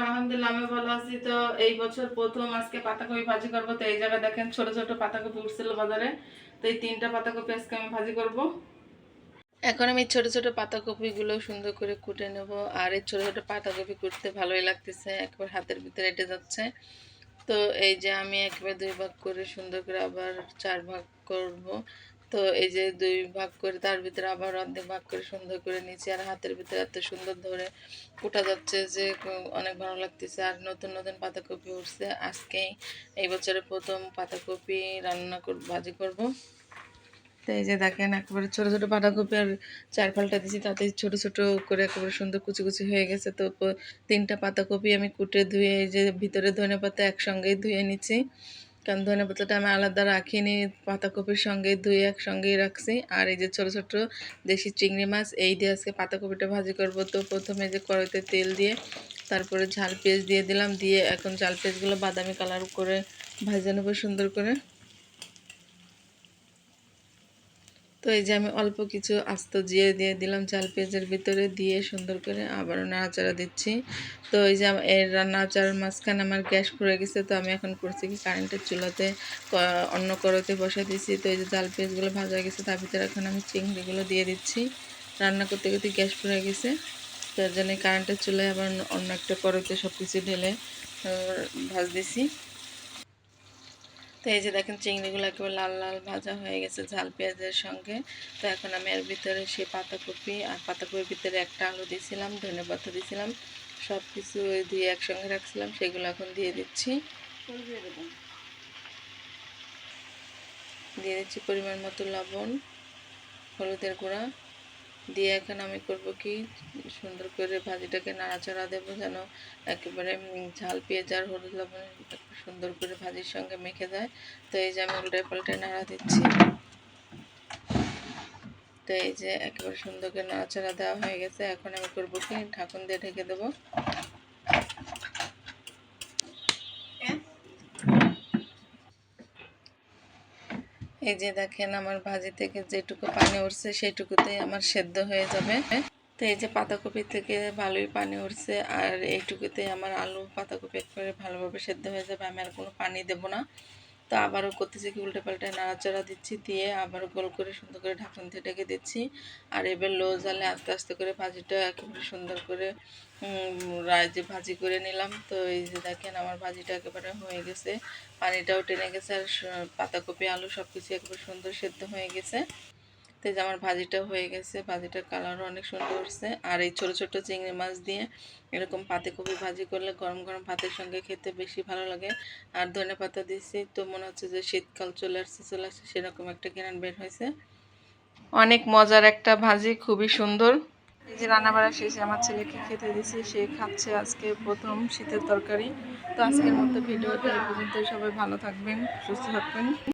আলহামদুলিল্লাহ আমি ছোট ছোট পাতাকপি উঠছিল বাজারে। তো এই তিনটা পাতাকপি আজকে আমি ভাজি করব। এখন আমি ছোট ছোট পাতাকপিগুলো সুন্দর করে কুটে নেব। আর এই ছোট ছোট পাতাকপি কুটতে ভালোই লাগতেছে। একবার হাতের ভিতরে এটে যাচ্ছে। তো এই যে আমি একবার দুই ভাগ করে সুন্দর করে আবার চার ভাগ করব। তো এই যে দুই ভাগ করে তার ভিতরে আবার অর্ধেক ভাগ করে সুন্দর করে নিচ্ছি আর হাতের ভিতরে এত সুন্দর ধরে কুটা যাচ্ছে যে অনেক ভালো লাগতেছে। আর নতুন নতুন পাতাকপি উঠছে। আজকেই এই বছরের প্রথম পাতাকপি রান্না কর, ভাজি করব। তো এই যে দেখেন, একেবারে ছোটো ছোটো বাঁধাকপি আর চার ফালটা দিয়েছি, তাতে ছোট ছোট করে একেবারে সুন্দর কুচি কুচি হয়ে গেছে। তো তিনটা পাতাকপি আমি কুটে ধুয়ে, এই যে ভিতরে ধনে পাতা একসঙ্গেই ধুয়ে নিচ্ছি। কারণ ধনে পাতাটা আমি আলাদা রাখিনি, পাতাকপির সঙ্গে দুই একসঙ্গেই রাখছি। আর এই যে ছোট ছোট দেশি চিংড়ি মাছ, এই দিয়ে আজকে পাতাকপিটা ভাজি করব। তো প্রথমে যে কড়াইতে তেল দিয়ে, তারপরে ঝাল পেঁয়াজ দিয়ে দিলাম। দিয়ে এখন ঝাল পেঁয়াজগুলো বাদামি কালার করে ভাজা নেব সুন্দর করে। তো এই যে আমি অল্প কিছু আস্ত জিয়ে দিয়ে দিলাম চাল পেঁয়াজের ভিতরে, দিয়ে সুন্দর করে আবারও নাড়াচাড়া দিচ্ছি। তো এই যে এর নাড়াচাড়ার মাঝখানে আমার গ্যাস পড়ে গেছে, তো আমি এখন করছি কি কারেন্টের চুলাতে অন্য কড়াইতে বসে দিচ্ছি তো এই যে চাল পেঁয়াজগুলো ভাজা গেছে, তার ভিতরে এখন আমি চিংড়িগুলো দিয়ে দিচ্ছি। রান্না করতে করতে গ্যাস পড়ে গেছে তার জন্য কারেন্টের চুলায় আবার অন্য- একটা কড়াইতে সব কিছু ঢেলে ভাজ দিছি। তো এই যে দেখেন চিংড়িগুলো একেবারে লাল লাল ভাজা হয়ে গেছে ঝাল পেঁয়াজের সঙ্গে। তো এখন আমি এর ভিতরে সেই পাতাকপি আর পাতাকপির ভিতরে একটা আলু দিয়েছিলাম, ধনে পাতা দিয়েছিলাম সব কিছু দিয়ে একসঙ্গে রাখছিলাম, সেগুলো এখন দিয়ে দিচ্ছি। দিয়ে দিচ্ছি পরিমাণ মতো লবণ, হলুদের গুঁড়া। দিয়ে এখন আমি করব কি? সুন্দর করে ভাজিটাকে নাড়াচাড়া দেবো যেন একেবারে ঝাল পেঁয়াজ আর হলুদ লবণ সুন্দর করে ভাজির সঙ্গে মেখে দেয়। তো এই যে আমি উল্টে পাল্টে নাড়া দিচ্ছি। তো এই যে একেবারে সুন্দর করে নাড়াচাড়া দেওয়া হয়ে গেছে। এখন আমি করব কি? ঢাকন দিয়ে ঢেকে দেবো। এই যে দেখেন আমার ভাজি থেকে যেটুকু পানি উঠছে সেটুকুতেই আমার সেদ্ধ হয়ে যাবে। তো এই যে পাতাকপি থেকে ভালোই পানি উঠছে আর এইটুকুতেই আমার আলু পাতাকপি একবারে ভালোভাবে সেদ্ধ হয়ে যাবে। আমি আর কোনো পানি দেবো না। তো আবারও করতেছি কি উল্টে পাল্টে নাড়াচাড়া দিচ্ছি, দিয়ে আবারও গোল করে সুন্দর করে ঢাকন দিয়ে ঢেকে দিচ্ছি। আর এবার লো জালে আস্তে আস্তে করে ভাজিটা একেবারে সুন্দর করে যে ভাজি করে নিলাম। তো এই যে দেখেন আমার ভাজিটা একেবারে হয়ে গেছে, পানিটাও টেনে গেছে, আর পাতাকপি, আলু সব কিছু একেবারে সুন্দর সেদ্ধ হয়ে গেছে। তো যে আমার ভাজিটা হয়ে গেছে, ভাজিটার কালারও অনেক সুন্দর উঠছে আর এই ছোট ছোট চিংড়ি মাছ দিয়ে এরকম পাতাকপি ভাজি করলে গরম গরম ভাতের সঙ্গে খেতে বেশি ভালো লাগে। আর ধনে পাতা দিয়েছি তো মনে হচ্ছে যে শীতকাল চলে আসছে চলে আসছে, সেরকম একটা কেনান বের হয়েছে। অনেক মজার একটা ভাজি, খুবই সুন্দর। এই যে রান্নাবাড়া শেষে, আমার ছেলেকে খেতে দিছি সে খাচ্ছে আজকে প্রথম শীতের তরকারি। তো আজকের মতো ভিডিওটা এই পর্যন্ত সবাই ভালো থাকবেন, সুস্থ থাকবেন।